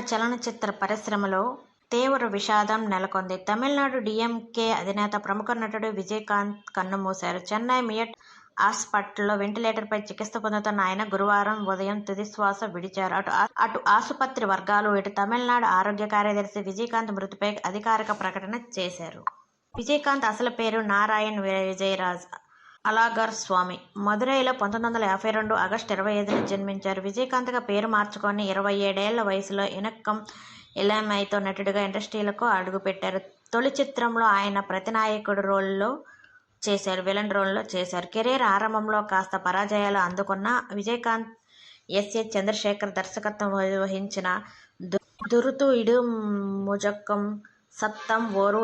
చలనచిత్ర పరిశ్రమలో తీవ్ర విషాదం నెలకొంది. తమిళనాడు డిఎంకే అధినేత ప్రముఖ నటుడు విజయకాంత్ కన్నుమూశారు. చెన్నై మియట్ ఆస్పత్రిలో వెంటిలేటర్పై చికిత్స పొందుతున్న ఆయన గురువారం ఉదయం తుదిశ్వాస విడిచారు. అటు ఆసుపత్రి వర్గాలు, ఇటు తమిళనాడు ఆరోగ్య కార్యదర్శి విజయకాంత్ మృతిపై అధికారిక ప్రకటన చేశారు. విజయకాంత్ అసలు పేరు నారాయణ్ విజయరాజ్ అలాగర్ స్వామి. మదురైలో పంతొమ్మిది వందల యాభై రెండు ఆగస్టు ఇరవై ఐదున జన్మించారు. విజయకాంత్గా పేరు మార్చుకొని ఇరవై ఏడేళ్ళ వయసులో ఇనక్కం ఇళమైతో నటుడిగా ఇండస్ట్రీలకు అడుగుపెట్టారు. తొలి చిత్రంలో ఆయన ప్రతినాయకుడు రోల్లో చేశారు. విలన్ రోల్లో చేశారు. కెరీర్ ఆరంభంలో కాస్త పరాజయాలు అందుకున్న విజయకాంత్ ఎస్. చంద్రశేఖర్ దర్శకత్వం వహించిన దురుతు ఇడు ముజక్కం సత్తం ఓరు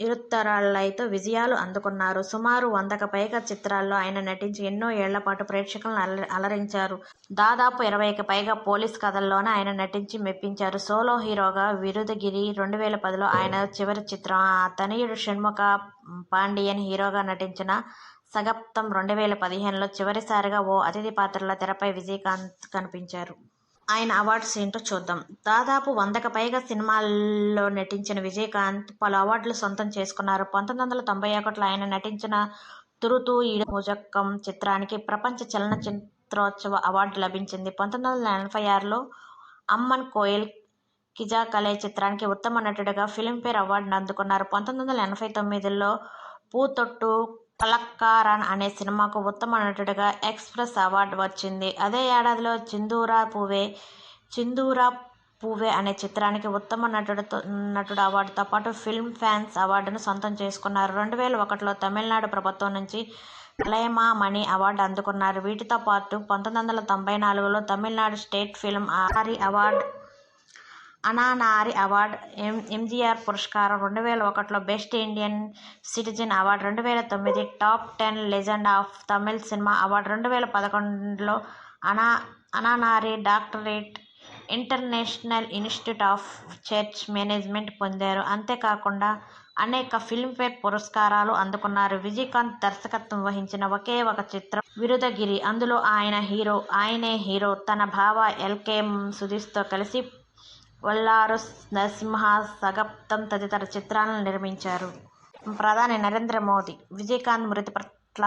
ఇరుత్తరాళ్ళతో విజయాలు అందుకున్నారు. సుమారు వందకు పైగా చిత్రాల్లో ఆయన నటించి ఎన్నో ఏళ్ళపాటు ప్రేక్షకులను అలరించారు. దాదాపు ఇరవైకి పైగా పోలీస్ కథల్లోనే ఆయన నటించి మెప్పించారు. సోలో హీరోగా విరుదగిరి రెండు వేల పదిలో ఆయన చివరి చిత్రం. తనయుడు షణ్ముఖ పాండియన్ హీరోగా నటించిన సగప్తం రెండు వేల పదిహేనులో చివరిసారిగా ఓ అతిథి పాత్రలో తెరపై విజయకాంత్ కనిపించారు. ఆయన అవార్డ్స్ ఏంటో చూద్దాం. దాదాపు వందకు పైగా సినిమాల్లో నటించిన విజయకాంత్ పలు అవార్డులు సొంతం చేసుకున్నారు. పంతొమ్మిది వందల తొంభై ఒకటిలో ఆయన నటించిన తురుతు ఇడుముజక్కం చిత్రానికి ప్రపంచ చలనచిత్రోత్సవ అవార్డు లభించింది. పంతొమ్మిది వందల ఎనభై ఆరులో అమ్మన్ కిజా కళై చిత్రానికి ఉత్తమ నటుడిగా ఫిలింఫేర్ అవార్డును అందుకున్నారు. పంతొమ్మిది వందల ఎనభై తొమ్మిదిలో పూతొట్టు కలక్కారన్ అనే సినిమాకు ఉత్తమ నటుడిగా ఎక్స్ప్రెస్ అవార్డు వచ్చింది. అదే ఏడాదిలో చిందూరా పూవే చిందూరా పూవే అనే చిత్రానికి ఉత్తమ నటుడు అవార్డుతో పాటు ఫిల్మ్ ఫ్యాన్స్ అవార్డును సొంతం చేసుకున్నారు. రెండు వేల ఒకటిలో తమిళనాడు ప్రభుత్వం నుంచి కలైమామణి అవార్డు అందుకున్నారు. వీటితో పాటు పంతొమ్మిది వందల తొంభై నాలుగులో తమిళనాడు స్టేట్ ఫిల్మ్ అవార్డు, అన్నానారి అవార్డు, ఎంజీఆర్ పురస్కారం, రెండు వేల ఒకటిలో బెస్ట్ ఇండియన్ సిటిజన్ అవార్డు, రెండు వేల తొమ్మిది top ten legend of Tamil cinema award, రెండు వేల పదకొండులో అనా అనానారి doctorate international institute of church management పొందారు. అంతేకాకుండా అనేక ఫిల్మ్ఫేర్ పురస్కారాలు అందుకున్నారు. విజయకాంత్ దర్శకత్వం వహించిన ఒకే ఒక చిత్రం విరుదగిరి. అందులో ఆయన హీరో ఆయనే హీరో. తన బావ ఎల్కే సుధీష్తో కలిసి వల్లారు నరసింహ, సగప్తం తదితర చిత్రాలను నిర్మించారు. ప్రధాని నరేంద్ర మోదీ విజయకాంత్ మృతి పట్ల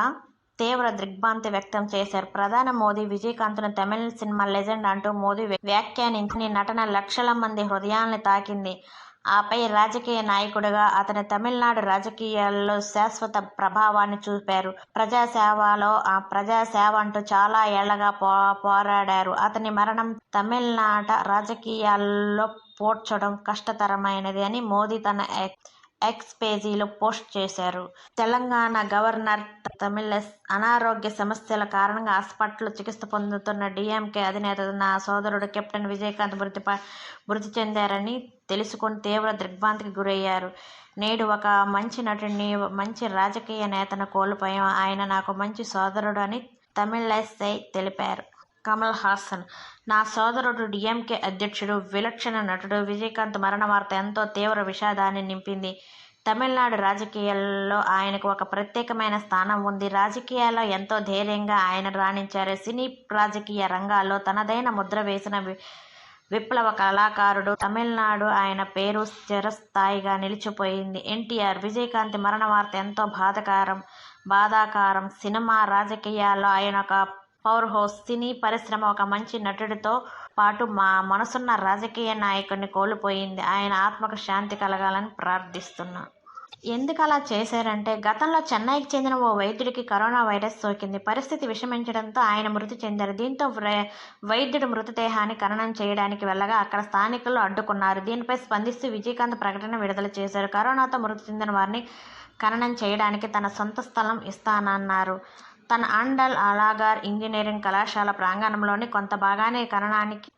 తీవ్ర దిగ్భాంతి వ్యక్తం చేశారు. ప్రధాని మోదీ విజయకాంత్ను తమిళ సినిమా లెజెండ్ అంటూ మోదీ వ్యాఖ్యానించిన నటన లక్షల మంది హృదయాల్ని తాకింది. ఆపై రాజకీయ నాయకుడిగా అతను తమిళనాడు రాజకీయాల్లో శాశ్వత ప్రభావాన్ని చూపారు. ప్రజాసేవ అంటూ చాలా ఏళ్ళుగా పోరాడారు. అతని మరణం తమిళనాట రాజకీయాల్లో పోడ్చడం కష్టతరమైనది అని మోదీ తన ఎక్స్ పేజీలో పోస్ట్ చేశారు. తెలంగాణ గవర్నర్ తమిళ అనారోగ్య సమస్యల కారణంగా హాస్పిటల్లో చికిత్స పొందుతున్న డిఎంకే అధినేత నా సోదరుడు కెప్టెన్ విజయకాంత్ మృతి చెందారని తెలుసుకొని తీవ్ర దిగ్భ్రాంతికి గురయ్యారు. నేడు ఒక మంచి నటుడిని, మంచి రాజకీయ నేతను కోల్పోయాం. ఆయన నాకు మంచి సోదరుడు అని తమిళిసై తెలిపారు. కమల్ హాసన్ నా సోదరుడు, డిఎంకే అధ్యక్షుడు, విలక్షణ నటుడు విజయకాంత్ మరణ వార్త ఎంతో తీవ్ర విషాదాన్ని నింపింది. తమిళనాడు రాజకీయాల్లో ఆయనకు ఒక ప్రత్యేకమైన స్థానం ఉంది. రాజకీయాల్లో ఎంతో ధైర్యంగా ఆయన రాణించారు. సినీ, రాజకీయ రంగాల్లో తనదైన ముద్ర వేసిన విప్లవ కళాకారుడు. తమిళనాడు ఆయన పేరు చిరస్థాయిగా నిలిచిపోయింది. ఎన్టీఆర్ విజయకాంత్ మరణ వార్త ఎంతో బాధాకరం. సినిమా, రాజకీయాల్లో ఆయన ఒక పవర్ హౌస్. సినీ పరిశ్రమ ఒక మంచి నటుడితో పాటు మా మనసున్న రాజకీయ నాయకుడిని కోల్పోయింది. ఆయన ఆత్మకు శాంతి కలగాలని ప్రార్థిస్తున్నా. ఎందుకలా చేశారంటే గతంలో చెన్నైకి చెందిన ఓ వైద్యుడికి కరోనా వైరస్ సోకింది. పరిస్థితి విషమించడంతో ఆయన మృతి చెందారు. దీంతో వైద్యుడు మృతదేహాన్ని ఖననం చేయడానికి వెళ్ళగా అక్కడ స్థానికులు అడ్డుకున్నారు. దీనిపై స్పందిస్తూ విజయకాంత్ ప్రకటన విడుదల చేశారు. కరోనాతో మృతి చెందిన వారిని ఖననం చేయడానికి తన సొంత స్థలం ఇస్తానన్నారు. తన అండల్ అలాగార్ ఇంజనీరింగ్ కళాశాల ప్రాంగణంలోని కొంత భాగాన్ని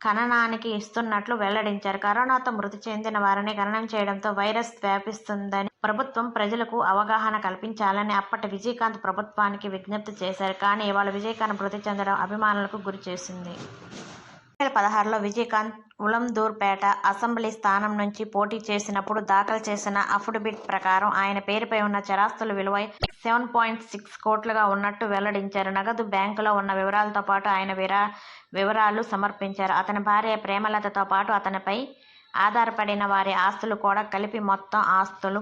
ఖననానికి ఇస్తున్నట్లు వెల్లడించారు. కరోనాతో మృతి చెందిన వారిని ఖననం చేయడంతో వైరస్ వ్యాపిస్తుందని ప్రభుత్వం ప్రజలకు అవగాహన కల్పించాలని అప్పటి విజయకాంత్ ప్రభుత్వానికి విజ్ఞప్తి చేశారు. కానీ ఇవాళ విజయకాంత్ మృతి చెందడం అభిమానులకు గురి చేసింది. రెండు వేల పదహారులో విజయకాంత్ ఉలందూర్పేట అసెంబ్లీ స్థానం నుంచి పోటీ చేసినప్పుడు దాఖలు చేసిన అఫిడవిట్ ప్రకారం ఆయన పేరుపై ఉన్న చరాస్తుల విలువ సెవెన్ పాయింట్ సిక్స్ కోట్లుగా ఉన్నట్టు వెల్లడించారు. నగదు బ్యాంకులో ఉన్న వివరాలతో పాటు ఆయన విరా వివరాలు సమర్పించారు. అతని భార్య ప్రేమలతతో పాటు అతనిపై ఆధారపడిన వారి ఆస్తులు కూడా కలిపి మొత్తం ఆస్తులు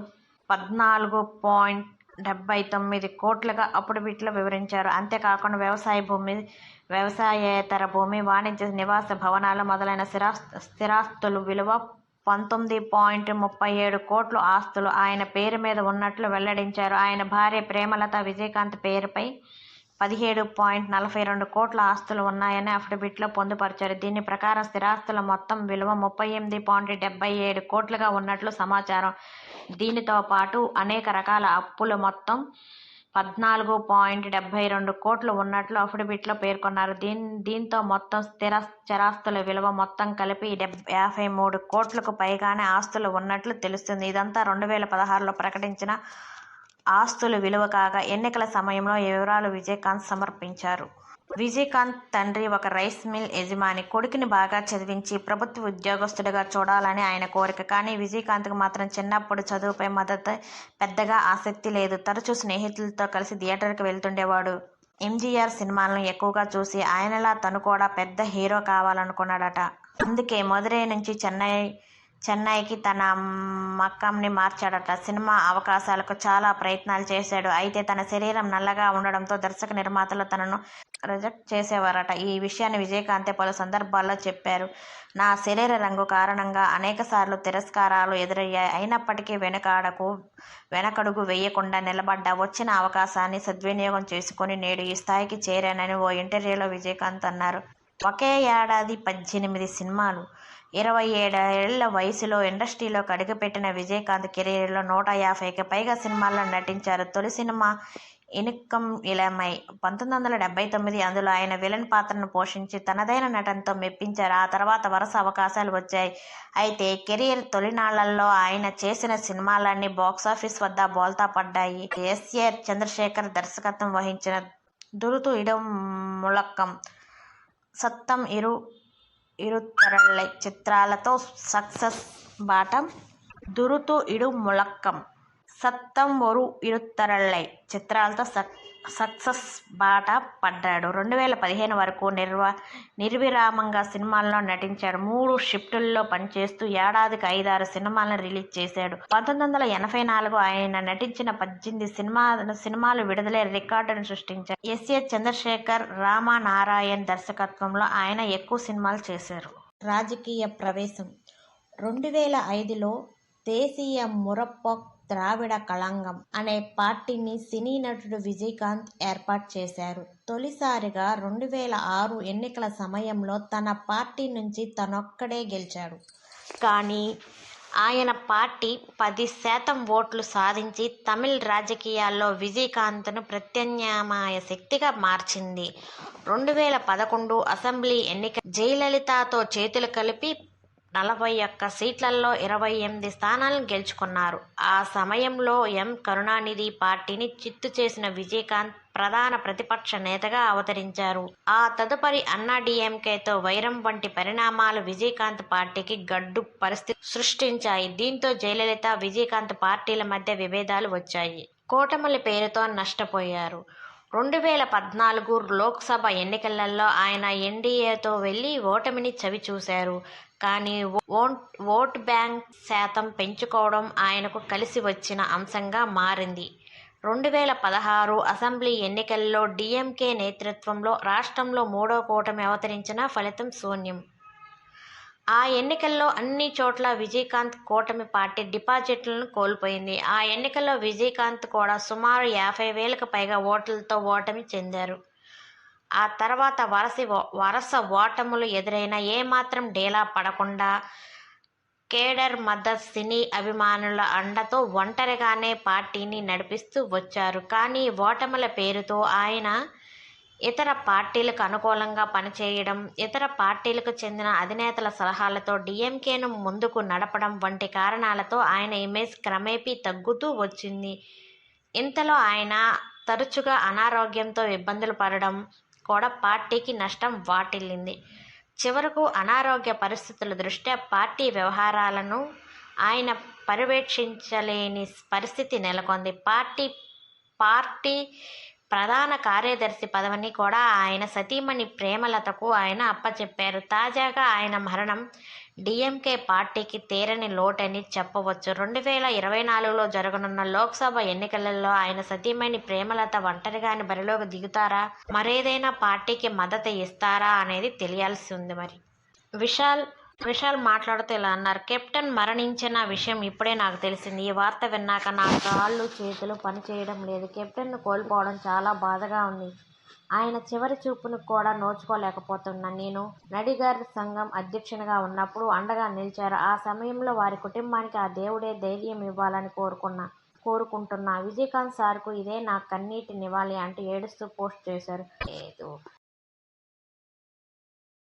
పద్నాలుగు పాయింట్ డెబ్బై తొమ్మిది కోట్లుగా అప్పుడుబిట్లో వివరించారు. అంతేకాకుండా వ్యవసాయ భూమి వ్యవసాయేతర భూమి వాణిజ్య నివాస భవనాలు మొదలైన స్థిరాస్ స్థిరాస్తులు విలువ పంతొమ్మిది పాయింట్ ముప్పై ఏడు కోట్లు ఆస్తులు. ఆయన పేరు మీద ఉన్నట్లు వెల్లడించారు. ఆయన భార్య ప్రేమలత విజయకాంత్ పేరుపై పదిహేడు పాయింట్ నలభై రెండు కోట్ల ఆస్తులు ఉన్నాయని అఫిడవిట్లో పొందుపరిచారు. దీని ప్రకారం స్థిరాస్తుల మొత్తం విలువ ముప్పై ఎనిమిది పాయింట్ డెబ్బై ఏడు కోట్లుగా ఉన్నట్లు సమాచారం. దీనితో పాటు అనేక రకాల అప్పులు మొత్తం పద్నాలుగు పాయింట్ డెబ్బై రెండు కోట్లు ఉన్నట్లు అఫిడవిట్లో పేర్కొన్నారు. దీన్ దీంతో మొత్తం స్థిర చరాస్తుల విలువ మొత్తం కలిపి డెబ్ యాభై మూడు కోట్లకు పైగానే ఆస్తులు ఉన్నట్లు తెలుస్తుంది. ఇదంతా రెండు వేల పదహారులో ప్రకటించిన ఆస్తులు విలువ కాగా ఎన్నికల సమయంలో ఈ వివరాలు విజయకాంత్ సమర్పించారు. విజయకాంత్ తండ్రి ఒక రైస్ మిల్ యజమాని. కొడుకుని బాగా చదివించి ప్రభుత్వ ఉద్యోగస్తుడిగా చూడాలని ఆయన కోరిక. కానీ విజయకాంత్కు మాత్రం చిన్నప్పుడు చదువుపై మద్దతు పెద్దగా ఆసక్తి లేదు. తరచూ స్నేహితులతో కలిసి థియేటర్కి వెళ్తుండేవాడు. ఎంజీఆర్ సినిమాలను ఎక్కువగా చూసి ఆయనలా తను కూడా పెద్ద హీరో కావాలనుకున్నాడట. అందుకే మదురై నుంచి చెన్నై చెన్నైకి తన మక్కంని మార్చాడట. సినిమా అవకాశాలకు చాలా ప్రయత్నాలు చేశాడు. అయితే తన శరీరం నల్లగా ఉండడంతో దర్శక నిర్మాతలు తనను రిజెక్ట్ చేసేవారట. ఈ విషయాన్ని విజయకాంతే పలు సందర్భాల్లో చెప్పారు. నా శరీర రంగు కారణంగా అనేకసార్లు తిరస్కారాలు ఎదురయ్యాయి. అయినప్పటికీ వెనకాడకు వెనకడుగు వేయకుండా నిలబడ్డ వచ్చిన అవకాశాన్ని సద్వినియోగం చేసుకుని నేడు ఈ స్థాయికి చేరానని ఓ ఇంటర్వ్యూలో విజయకాంత్ అన్నారు. ఒకే ఏడాది పద్దెనిమిది సినిమాలు ఇరవై ఏడేళ్ళ వయసులో ఇండస్ట్రీలోకి అడుగుపెట్టిన విజయకాంత్ కెరీర్లో నూట యాభైకి పైగా సినిమాల్లో నటించారు. తొలి సినిమా ఇనుక్కం ఇలమై. పంతొమ్మిది వందల డెబ్బై తొమ్మిది అందులో ఆయన విలన్ పాత్రను పోషించి తనదైన నటనతో మెప్పించారు. ఆ తర్వాత వరుస అవకాశాలు వచ్చాయి. అయితే కెరీర్ తొలినాళ్ళలో ఆయన చేసిన సినిమాలన్నీ బాక్సాఫీస్ వద్ద బోల్తా పడ్డాయి. ఎస్ఏ చంద్రశేఖర్ దర్శకత్వం వహించిన దురుతు ఇడం ములక్కం సత్తం ఇరు ఇరుత్తరళ్ళై చిత్రాలతో సక్సెస్ బాటం దురుతు ఇడు ముళక్కం సత్తం ఒరు ఇరుత్తరళ్ళై చిత్రాలతో సక్ సక్సెస్ బాట పడ్డాడు. రెండు వేల పదిహేను వరకు నిర్వ నిర్విరామంగా సినిమాల్లో నటించాడు. మూడు షిఫ్టుల్లో పనిచేస్తూ ఏడాదికి ఐదారు సినిమాలను రిలీజ్ చేశాడు. పంతొమ్మిది వందల ఎనభై నాలుగు ఆయన నటించిన పద్దెనిమిది సినిమా సినిమాలు విడుదలై రికార్డును సృష్టించారు ఎస్ఏ చంద్రశేఖర్ రామానారాయణ్ దర్శకత్వంలో ఆయన ఎక్కువ సినిమాలు చేశారు. రాజకీయ ప్రవేశం. రెండు వేల ఐదులో దేశీయ మురప్పక్ ద్రావిడ కళంగం అనే పార్టీని సినీ నటుడు విజయకాంత్ ఏర్పాటు చేశారు. తొలిసారిగా రెండు వేల ఆరు ఎన్నికల సమయంలో తన పార్టీ నుంచి తనొక్కడే గెలిచాడు. కానీ ఆయన పార్టీ పది శాతం ఓట్లు సాధించి తమిళ రాజకీయాల్లో విజయకాంత్ను ప్రత్యామ్నాయ శక్తిగా మార్చింది. రెండు వేల పదకొండు అసెంబ్లీ ఎన్నిక జయలలితతో చేతులు కలిపి నలభై ఒక్క సీట్లలో ఇరవై ఎనిమిది స్థానాలను గెలుచుకున్నారు. ఆ సమయంలో ఎం. కరుణానిధి పార్టీని చిత్తు చేసిన విజయకాంత్ ప్రధాన ప్రతిపక్ష నేతగా అవతరించారు. ఆ తదుపరి అన్నా డిఎంకేతో వైరం వంటి పరిణామాలు విజయకాంత్ పార్టీకి గడ్డు పరిస్థితి సృష్టించాయి. దీంతో జయలలిత విజయకాంత్ పార్టీల మధ్య విభేదాలు వచ్చాయి. కూటమిల పేరుతో నష్టపోయారు. రెండు వేల పద్నాలుగు లోక్సభ ఎన్నికలలో ఆయన ఎన్డీఏతో వెళ్ళి ఓటమిని చవి చూశారు. కానీ ఓట్ ఓట్ బ్యాంక్ శాతం పెంచుకోవడం ఆయనకు కలిసి వచ్చిన అంశంగా మారింది. రెండు వేల పదహారు అసెంబ్లీ ఎన్నికల్లో డిఎంకే నేతృత్వంలో రాష్ట్రంలో మూడో కూటమి అవతరించిన ఫలితం శూన్యం. ఆ ఎన్నికల్లో అన్ని చోట్ల విజయకాంత్ కూటమి పార్టీ డిపాజిట్లను కోల్పోయింది. ఆ ఎన్నికల్లో విజయకాంత్ కూడా సుమారు యాభై వేలకు పైగా ఓట్లతో ఓటమి చెందారు. ఆ తర్వాత వరస వరస ఓటములు ఎదురైన ఏమాత్రం డేలా పడకుండా కేడర్ మద్దత్ సినీ అభిమానుల అండతో ఒంటరిగానే పార్టీని నడిపిస్తూ వచ్చారు. కానీ ఓటముల పేరుతో ఆయన ఇతర పార్టీలకు అనుకూలంగా పనిచేయడం ఇతర పార్టీలకు చెందిన అధినేతల సలహాలతో డిఎంకేను ముందుకు నడపడం వంటి కారణాలతో ఆయన ఇమేజ్ క్రమేపీ తగ్గుతూ వచ్చింది. ఇంతలో ఆయన తరచుగా అనారోగ్యంతో ఇబ్బందులు పడడం కూడా పార్టీకి నష్టం వాటిల్లింది. చివరకు అనారోగ్య పరిస్థితుల దృష్ట్యా పార్టీ వ్యవహారాలను ఆయన పర్యవేక్షించలేని పరిస్థితి నెలకొంది. పార్టీ పార్టీ ప్రధాన కార్యదర్శి పదవిని కూడా ఆయన సతీమణి ప్రేమలతకు ఆయన అప్పచెప్పారు. తాజాగా ఆయన మరణం డిఎంకే పార్టీకి తీరని లోటని చెప్పవచ్చు. రెండు వేల ఇరవై నాలుగులో జరగనున్న లోక్సభ ఎన్నికలలో ఆయన సతీమణి ప్రేమలత ఒంటరిగాని బరిలోకి దిగుతారా? మరేదైనా పార్టీకి మద్దతు ఇస్తారా అనేది తెలియాల్సి ఉంది మరి. విశాల్ విశాల్ మాట్లాడుతూ ఇలా అన్నారు. కెప్టెన్ మరణించిన విషయం ఇప్పుడే నాకు తెలిసింది. ఈ వార్త విన్నాక నా కాళ్ళు చేతులు పనిచేయడం లేదు. కెప్టెన్ను కోల్పోవడం చాలా బాధగా ఉంది. ఆయన చివరి చూపును కూడా నోచుకోలేకపోతున్నా. నేను నడిగారి సంఘం అధ్యక్షునిగా ఉన్నప్పుడు అండగా నిలిచారు. ఆ సమయంలో వారి కుటుంబానికి ఆ దేవుడే ధైర్యం ఇవ్వాలని కోరుకున్నా కోరుకుంటున్నా. విజయకాంత్ సార్కు ఇదే నా కన్నీటి నివాళి అంటూ ఏడుస్తూ పోస్ట్ చేశారు. లేదు.